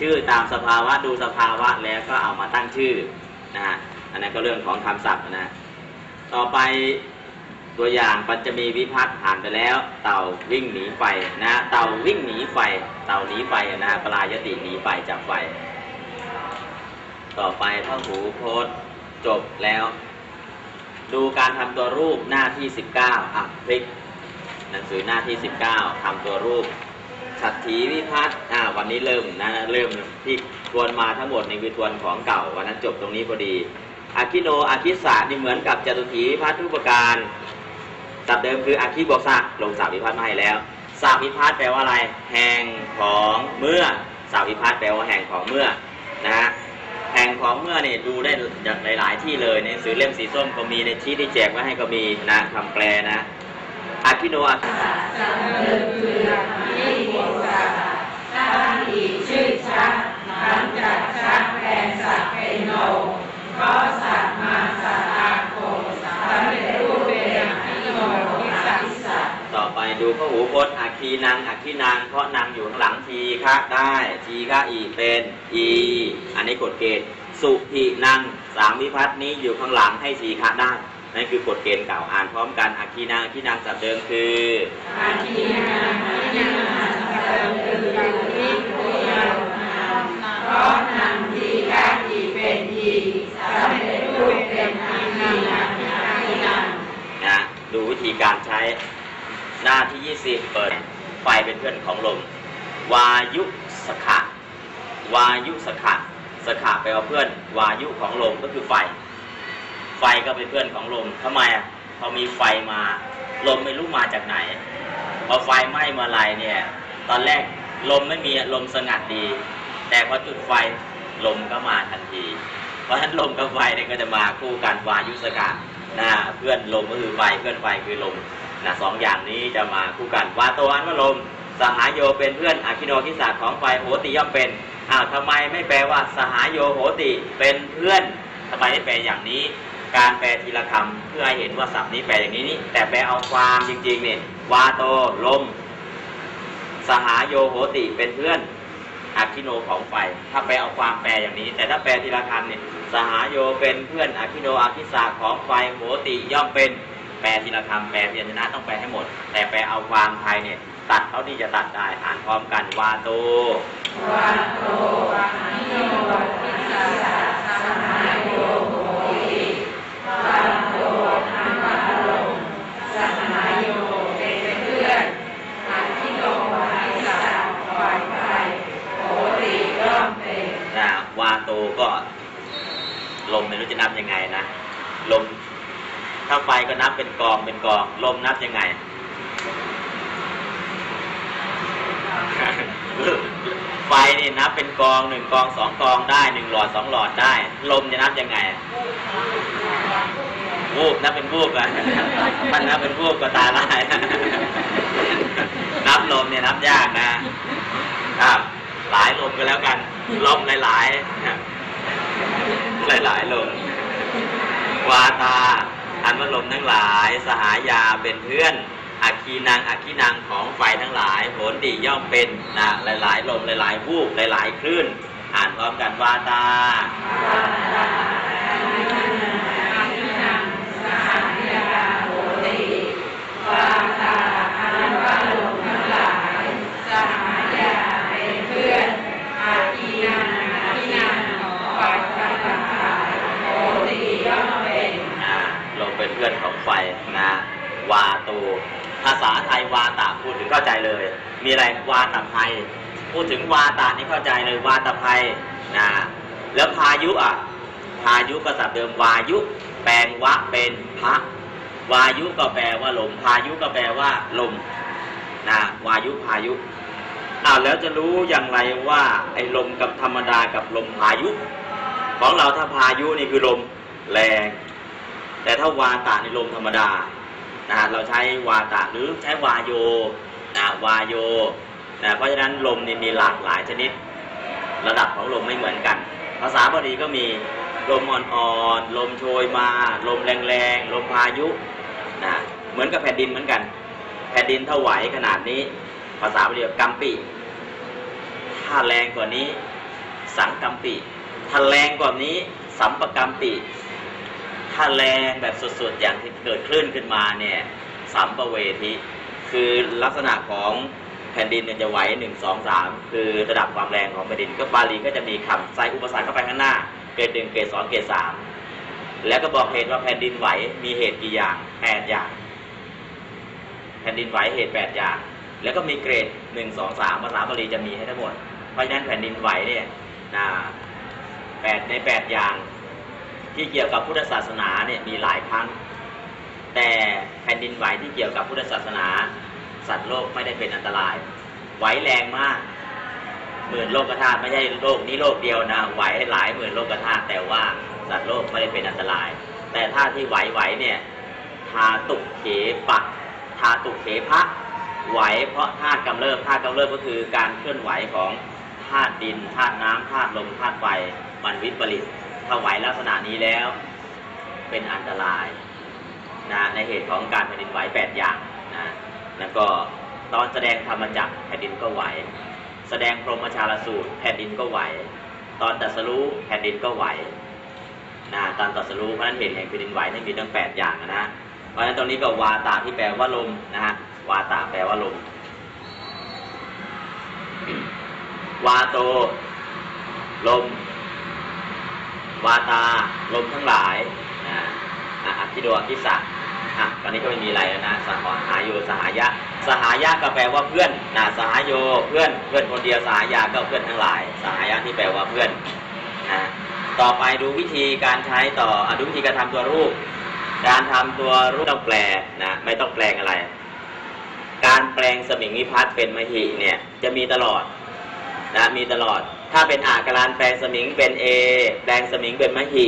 ชื่อตามสภาวะดูสภาวะแล้วก็เอามาตั้งชื่อนะฮะอันนั้นก็เรื่องของคำศัพท์นะต่อไปตัวอย่างปัญจมีวิพัฒน์ผ่านไปแล้ว เต่าวิ่งหนีไฟนะเต่าวิ่งหนีไฟ เต่าหนีไฟนะฮะปลายติหนีไฟจากไฟ ต่อไปพระหูโพธจบแล้ว ดูการทำตัวรูปหน้าที่ 19อะพลิกหนังสือหน้าที่ 19ทำตัวรูป ฉัตรถีวิพัฒน์อ่าวันนี้เริ่มนะเริ่มที่ทวนมาทั้งหมดในคือทวนของเก่าวันนั้นจบตรงนี้พอดีอาคิโนอาคิสะนี่เหมือนกับจตุถีวิพัฒน์ทุกประการศัพท์เดิมคืออาคิบวกสะลงสาวิพัฒน์มาให้แล้วสาวิพัฒน์แปลว่าอะไร แห่งของเมื่อสาวิพัฒน์แปลว่าแห่งของเมื่อนะฮะแห่งของเมื่อเนี่ยดูได้จากหลาย ๆ ที่เลยในสือเล่มสีส้มก็มีในชี้ที่แจกไว้ให้ก็มีนะคำแปลนะอาคิโนอาคิตั้ง อีกชื่อชักหลังจากชักแทนสัตว์เป็นโนเพราะสัตว์มาสัตว์อาโคสำเร็จรูปเป็นอิโนทิสัตสัตว์ต่อไปดูพระหูพจน์อาคีนางอาคีนางเพราะนางอยู่ข้างหลังทีคะได้ทีคะอีเป็นอีอันนี้กฎเกณฑ์สุหินางสามวิพัฒน์นี้อยู่ข้างหลังให้ทีคะได้นั่นคือกฎเกณฑ์เก่าอ่านพร้อมกันอาคีนางอาคีนางสับเดิมคืออาทินางทินางจับเติมคือ พราะนามทีกาทีเป็นทีสำเร็จรูปเป็นอาทินาอาทินานะดูวิธีการใช้หน้าที่ 20 เปิดไฟเป็นเพื่อนของลม วายุสขะวายุสขะสขะแปลว่าเพื่อน วายุของลมก็คือไฟ ไฟก็เป็นเพื่อนของลมทำไมอะพอมีไฟมาลมไม่รู้มาจากไหน พอไฟไหม้มื่อไรเนี่ย ตอนแรกลมไม่มีลมสงัดดี แต่พอจุดไฟลมก็มาทันที เพราะฉะนั้นลมกับไฟเนี่ยก็จะมาคู่กันวายุสกัดนะเพื่อนลมก็คือไฟเพื่อนไฟคือลมนะสองอย่างนี้จะมาคู่กันวาโตอันว่าลมสหายโยเป็นเพื่อนอคิโนคิสาของไฟโหติย่อมเป็นอ้าวทำไมไม่แปลว่าสหายโยโหติเป็นเพื่อนทำไมไม่แปลอย่างนี้ การแปลทีละคำเพื่อให้เห็นว่าศัพท์นี้แปลอย่างนี้นี่แต่แปลเอาความจริงๆเนี่ยวาโตลม สหายโยโหติเป็นเพื่อน อาคิโนของไฟ ถ้าแปลเอาความแปลอย่างนี้ แต่ถ้าแปลทีละคำเนี่ยสหายโยเป็นเพื่อนอาคิโนอาคิสาของไฟโหติย่อมเป็นแปลทีละคำแปลพยัญชนะต้องแปลให้หมด แต่แปลเอาความไทยเนี่ยตัดเท่าที่จะตัดได้อ่านพร้อมกันวาโตวาโตวานิโยทิสัสสะสหายโยโหติวาโตธรรมะลมสหายโยเป็นเพื่อนอาทิโนวานิสัสสะฝ่ายไทยโหติย่อมเป็น นะวาโตก็ ลมไม่รู้จะนับยังไงนะลม ถ้าไฟก็นับเป็นกองเป็นกอง ลมนับยังไง ไฟนี่นับเป็น กองสองกองได้หนึ่งหลอดสองหลอดได้ ลมจะนับยังไงวูบนับเป็นวูบอะมันนับเป็นวูบก็ตาลายนับลมเนี่ยนับยากนะครับหลายลมก็แล้วกัน ลมหลายๆหลายๆลมวาตาอันว่าลมทั้งหลาย สหายาเป็นเพื่อนอาคีนางอาคีนางของไฟทั้งหลายโหนดีย่อมเป็นนะหลาย ๆ ลมหลาย ๆ วูบหลาย ๆ คลื่น อ่านพร้อมกันวาตาวาตาอันว่าลทั้งหลายสหายาเป็นเพื่อนอาทินาอาทินาของฝ่ายทั้งหลาโหติย่อมเป็นอ่าเป็นเพื่อนของไฟนะ วาตู ภาษาไทยวาตาพูดถึงเข้าใจเลย มีอะไรวาตาภัย พูดถึงวาตานี่เข้าใจเลยวาตาภัยนะแล้วพายุอะ พายุก็ศัพท์เดิมวายุ แปลงวะเป็นพระวายุก็แปลว่าลม พายุก็แปลว่าลมนะวายุพายุอ้าวแล้วจะรู้อย่างไรว่าไอ้ลมกับธรรมดากับลมพายุ ของเราถ้าพายุนี่คือลมแรง แต่ถ้าวาตาในลมธรรมดานะฮะเราใช้วาตาหรือใช้วาโยนะวาโย นะเพราะฉะนั้นลมนี่มีหลากหลายชนิด ระดับของลมไม่เหมือนกัน ภาษาบาลีก็มีลมอ่อนๆลมโชยมา ลมแรงๆลมพายุนะเหมือนกับแผ่นดินเหมือนกัน แผ่นดินเท่าไหวขนาดนี้ ภาษาบาลีกัมปีถ้าแรงกว่านี้ สังกัมปิถ้าแรงกว่านี้สัมปกัมปิถ้าแรงแบบสุดๆอย่างที่เกิดคลื่นขึ้นมาเนี่ยสัมปเวทิคือลักษณะของ แผ่นดินเนี่ยจะไหวหนึ่งสองสามคือระดับความแรงของแผ่นดิน ก็บาลีก็จะมีคำใส่อุปสรรคเข้าไปข้างหน้า เกรดหนึ่งเกรดสองเกรดสามแล้วก็บอกเหตุว่าแผ่นดินไหวมีเหตุกี่อย่างแปดอย่าง แผ่นดินไหวเหตุแปดอย่าง แล้วก็มีเกรดหนึ่งสองสามภาษาบาลีจะมีให้ทั้งหมด เพราะฉะนั้นแผ่นดินไหวเนี่ยนะแปดในแปดอย่างที่เกี่ยวกับพุทธศาสนาเนี่ยมีหลายครั้งแต่แผ่นดินไหวที่เกี่ยวกับพุทธศาสนา สัตว์โลกไม่ได้เป็นอันตราย ไหวแรงมาก หมื่นโลกธาตุไม่ใช่โลกนี้โลกเดียวนะไหวหลายหมื่นโลกธาตุแต่ว่าสัตว์โลกไม่ได้เป็นอันตราย แต่ธาตุที่ไหวไหวเนี่ยทาตุเขปะทาตุเขพะไหวเพราะธาตุกำเริบธาตุกำเริบก็คือการเคลื่อนไหวของธาตุดินธาตุน้ำธาตุลมธาตุไฟมันวิปริตถ้าไหวลักษณะนี้แล้วเป็นอันตรายนะในเหตุของการแผ่นดินไหวแปดอย่างนะ แล้วก็ตอนแสดงธรรมจักรแผ่นดินก็ไหว แสดงพรหมชาลสูตรแผ่นดินก็ไหว ตอนตรัสรู้แผ่นดินก็ไหวนะตอนตรัสรู้เพราะฉะนั้นเหตุแห่งแผ่นดินไหวนี่มีทั้งแปดอย่างนะฮะเพราะฉะนั้นตรงนี้ก็วาตาที่แปลว่าลมนะฮะวาตาแปลว่าลมวาโต ลม วาตา ลมทั้งหลายนะอะอคิโดอคิสะ อะตอนนี้ก็ไม่มีอะไรแล้วนะสหหายโยสหายะ สหายะก็แปลว่าเพื่อนนะสหายโยเพื่อนเพื่อนคนเดียวสหายะก็เพื่อนทั้งหลาย สหายะที่แปลว่าเพื่อนนะต่อไปดูวิธีการใช้ต่ออดูวิธีการทำตัวรูป การทำตัวรูปต้องแปลนะไม่ต้องแปลงอะไร การแปลงสมิงวิพัฒน์เป็นมหิเนี่ยจะมีตลอดนะมีตลอด ถ้าเป็นอาการันแปลงสมิงเป็นเอแปลงสมิงเป็นมหิ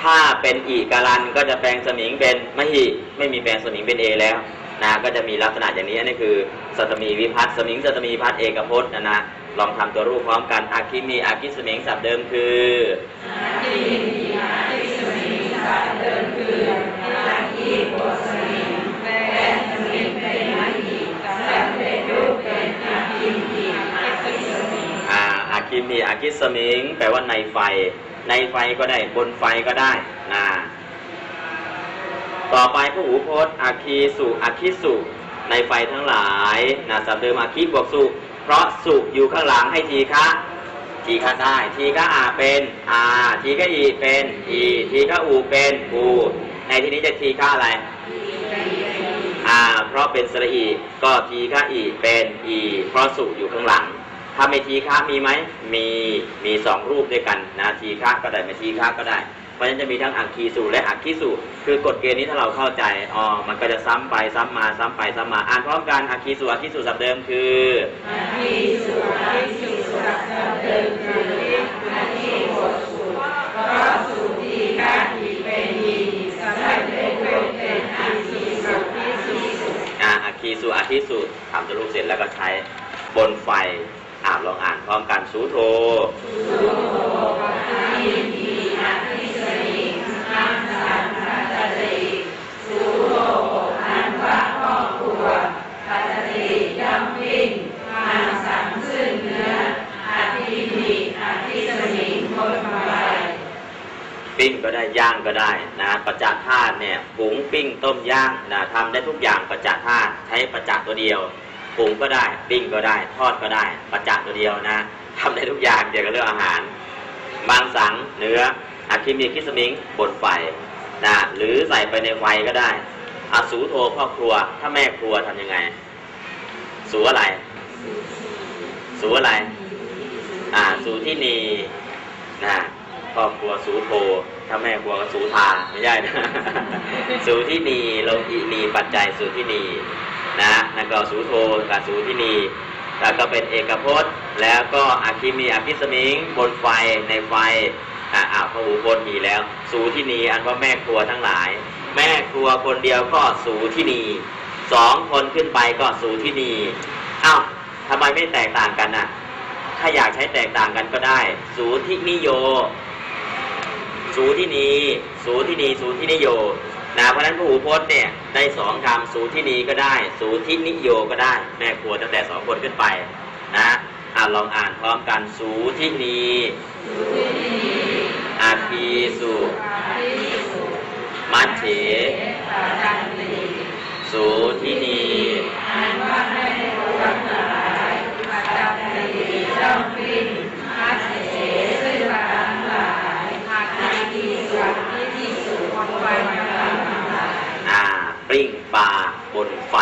ถ้าเป็นอีการันก็จะแปลงสมิงเป็นมหิไม่มีแปลงสมิงเป็นเอแล้วนะก็จะมีลักษณะอย่างนี้นนี้คือสัตมีวิพัฒน์สมิงสัตมีวิพัฒน์เอกพจน์นะนะลองทำตัวรูปพร้อมกันอาคิมีอาคิสมิงสับเดิมคืออ่าอาคิมีอาคิสมิงแปลว่าในไฟ ในไฟก็ได้บนไฟก็ได้นะต่อไปพระหูพจน์อาคีสุอาคิสุในไฟทั้งหลายนะสับเดิมอาคิบวกสุเพราะสุอยู่ข้างหลังให้ทีฆะทีฆะได้ ทีฆะอาเป็นอาทีฆะอีเป็นอีทีฆะอูเป็นอูในที่นี้จะทีฆะอะไรอ่าเพราะเป็นสระอีก็ทีฆะอีเป็นอีเพราะสุอยู่ข้างหลัง ทำเมทีฆะมีไหมมีมีสองรูปด้วยกันนะทีฆะก็ได้เมทีฆะก็ได้เพราะฉะนั้นจะมีทั้งอักคีสูและอักคีสูคือกฎเกณฑ์นี้ถ้าเราเข้าใจอ๋อมันก็จะซ้ำไปซ้ำมาซ้ำไปซ้ำมาอ่านพร้อมกันอักคีสูอักคีสูสับเดิมคืออักคีสูอักคีสูสับเดิมคืออักคีบทสูเพราะสูทีฆะทีเป็นทีสับเป็นเป็นอักคีสูอักคีสูอ่าอักคีสูอักคีสูทำจนรูปเสร็จแล้วก็ใช้บนไฟ ลองอ่านพร้อมกันสูโทปิ้งก็ได้ย่างก็ได้นะประจักษ์ธาตุเนี่ยหุงปิ้งต้มย่างนะทำได้ทุกอย่างประจักษ์ธาตุใช้ประจักษ์ตัวเดียว หุงก็ได้ปิ้งก็ได้ ทอดก็ได้ประจักษ์ตัวเดียวนะทำได้ทุกอย่างเกี่ยวกับเรื่องอาหาร บางสังเนื้ออาคิมีคิสมิงบนไฟนะหรือใส่ไปในไฟก็ได้อาสูโทพ่อครัว ถ้าแม่ครัวทำยังไง สูอะไร สูอะไร อ่า สูที่นีนะครอบครัวสูโทถ้าแม่ครัวก็สูทาไม่ใช่นะสูที่นีโลกินีปัจจัยสูที่นี นะนั่นก็สูโทกับสูที่นีแล้วก็เป็นเอกพจน์ แล้วก็อาคิมีอาคิสมิง บนไฟในไฟอ่าอ่าพระหูพจน์มีแล้ว สูที่นีอันว่าแม่ครัวทั้งหลาย แม่ครัวคนเดียวก็สูที่นีสองคนขึ้นไปก็สูที่นีอ้าวทำไมไม่แตกต่างกันน่ะถ้าอยากใช้แตกต่างกันก็ได้ สูทินิโย สูที่นี สูที่นี สูที่นิโย นะเพราะฉะนั้นพระหูพจน์เนี่ยได้สองคำสูที่นีก็ได้ สูที่นิโยก็ได้ แม่ครัวตั้งแต่สองคนขึ้นไปนะอ่าลองอ่านพร้อมกันสูทินีอาคีสุมัชเฉสูทินี อ่าปริ้งปลาบนไฟ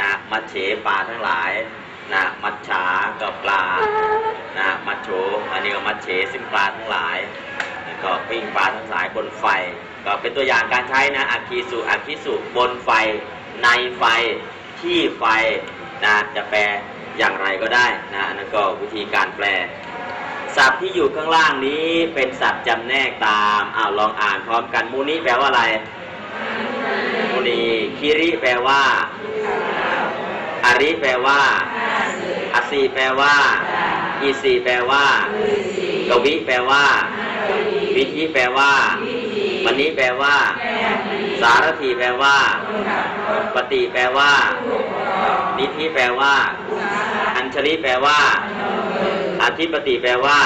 นะมัดเฉปลาทั้งหลายนะมัดฉากับปลานะมัดโฉอันนี้ก็มัดเฉซึ่ง ปลาทั้งหลายแล้วก็ปิ้งปลาทั้งหลายบนไฟ ก็เป็นตัวอย่างการใช้นะอาคีสุอาคีสุบนไฟ ในไฟที่ไฟนะจะแปลอย่างไรก็ได้นะนั่นก็วิธีการแปลศัพท์ที่อยู่ข้างล่างนี้เป็นศัพท์จำแนกตามอ้าวลองอ่านพร้อมกันมูนี้แปลว่าอะไรมุนีคิริแปลว่าอาริแปลว่าอาสีแปลว่า อีสีแปลว่า กวิแปลว่า วิธีแปลว่ามันนี้แปลว่า สารถีแปลว่า ปฏิแปลว่า นิธิแปลว่า อัญชลิแปลว่า อธิปติแปลว่า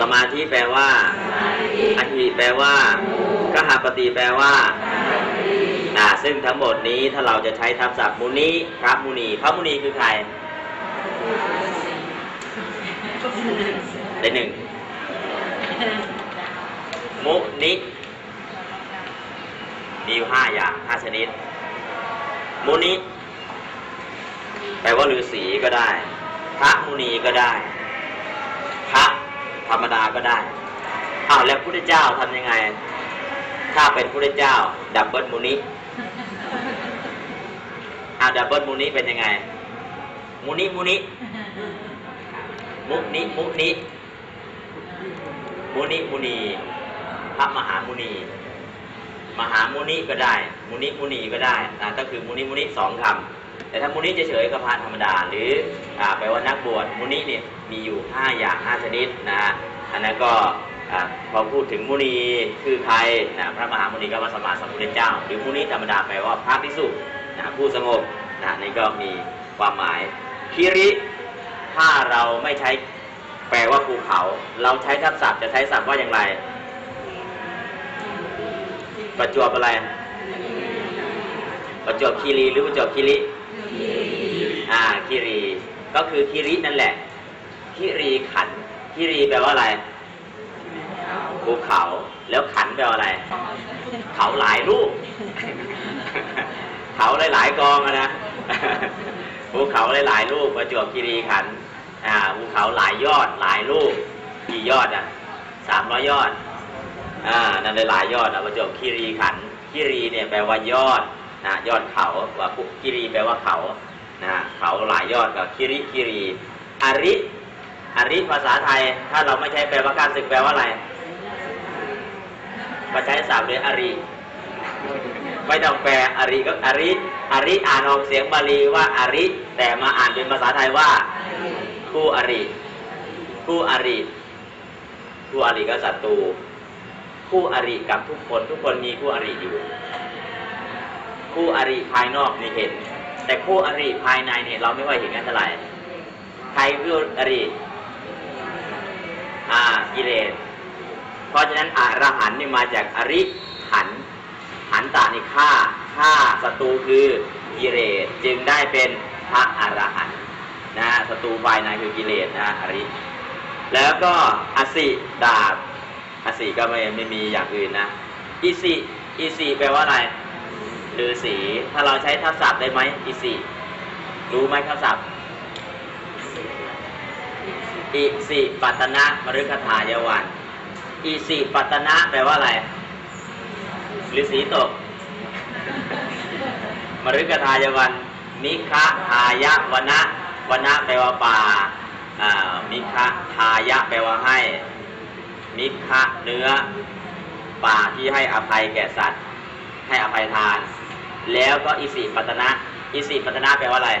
สมาธิแปลว่าอหิแปลว่ากหาปฏิแปลว่าอ่า ซึ่งทั้งหมดนี้ถ้าเราจะใช้ทับศัพท์มุนีพระมุนี พระมุนีคือใคร ได้หนึ่งมุนิมีอยู่ห้าอย่างห้าชนิด มุนิแปลว่าฤาษีก็ได้ พระมุนีก็ได้ พระธรรมดาก็ได้อ้าวแล้วพุทธเจ้าทำยังไง ถ้าเป็นพุทธเจ้า ดับเบิลมุนิอาดับเบิลมุนิเป็นยังไงมุนิมุนิมุนิมุนิ มุนิมุนีพระมหามุนี มหามุนิก็ได้ มุนิมุนีก็ได้นะก็คือมุนิมุนิสองคำแต่ถ้ามุนิเฉยๆก็พระธรรมดา หรือแปลว่านักบวชมุนิเนี่ยมีอยู่ห้าอย่างห้าชนิดนะฮะอันนั้นก็พอพูดถึงมุนีคือใครนะพระมหามุนีก็ว่าสมมาสัมพุทธเจ้า หรือมุนิธรรมดาแปลว่าพระภิกษุนะผู้สงบนะนี่ก็มีความหมายคิริถ้าเราไม่ใช้ แปลว่าภูเขา เราใช้ทับศัพท์จะใช้ศัพท์ว่าอย่างไร ประจวบอะไร ประจวบคีรีหรือประจวบคีริอ่าคีรี ก็คือคีรินั่นแหละคีรีขันคีรีแปลว่าอะไรภูเขา แล้วขันแปลว่าอะไร เขาหลายลูก เขาหลายๆกองอะนะภูเขาหลายๆลูกประจวบคีรีขันธ์ อ่าภูเขาหลายยอดหลายลูกกี่ยอดอะสามร้อยยอดอ่านั่นเลยหลายยอดอะประจวบคีรีขันคีรีเนี่ยแปลว่ายอดนะยอดเขาว่าภูคีรีแปลว่าเขานะเขาหลายยอดกับคีริคีรีอริอริภาษาไทย ถ้าเราไม่ใช้แปลว่าการศึกแปลว่าอะไรมาใช้ศัพท์เลยอริไม่ต้องแปลอริก็อริอริอ่านออกเสียงบาลีว่าอริแต่มาอ่านเป็นภาษาไทยว่า คู่อริคู่อริคู่อริก็ศัตรูคู่อริกับทุกคนทุกคนมีคู่อริอยู่ คู่อริภายนอกนี่เห็น แต่คู่อริภายในเนี่ยเราไม่ค่อยเห็นกันเท่าไหร่ใครคู่อริอ่ากิเลสเพราะฉะนั้นอรหันนี่มาจากอริหัน หันตานี่ฆ่าฆ่าศัตรูคือกิเลสจึงได้เป็นพระอรหันต์ นะศัตรูภายในคือกิเลสนะอริ แล้วก็อสิดาบอสิก็ไม่ไม่มีอย่างอื่นนะอิสิอิสิแปลว่าอะไรฤาษีถ้าเราใช้ทับศัพท์ได้ไหมอิสิรู้ไหมทับศัพท์อิสิปัตนะมฤคทายวันอิสิปัตนะแปลว่าอะไรฤาษีตกมฤคทายวันมิคะทายวนะ วนะแปลว่าป่ามิคะทายะแปลว่าให้ มิคะเนื้อ ป่าที่ให้อภัยแก่สัตว์ ให้อภัยทาน แล้วก็อิสิปัตนะ อิสิปัตนะแปลว่าอะไร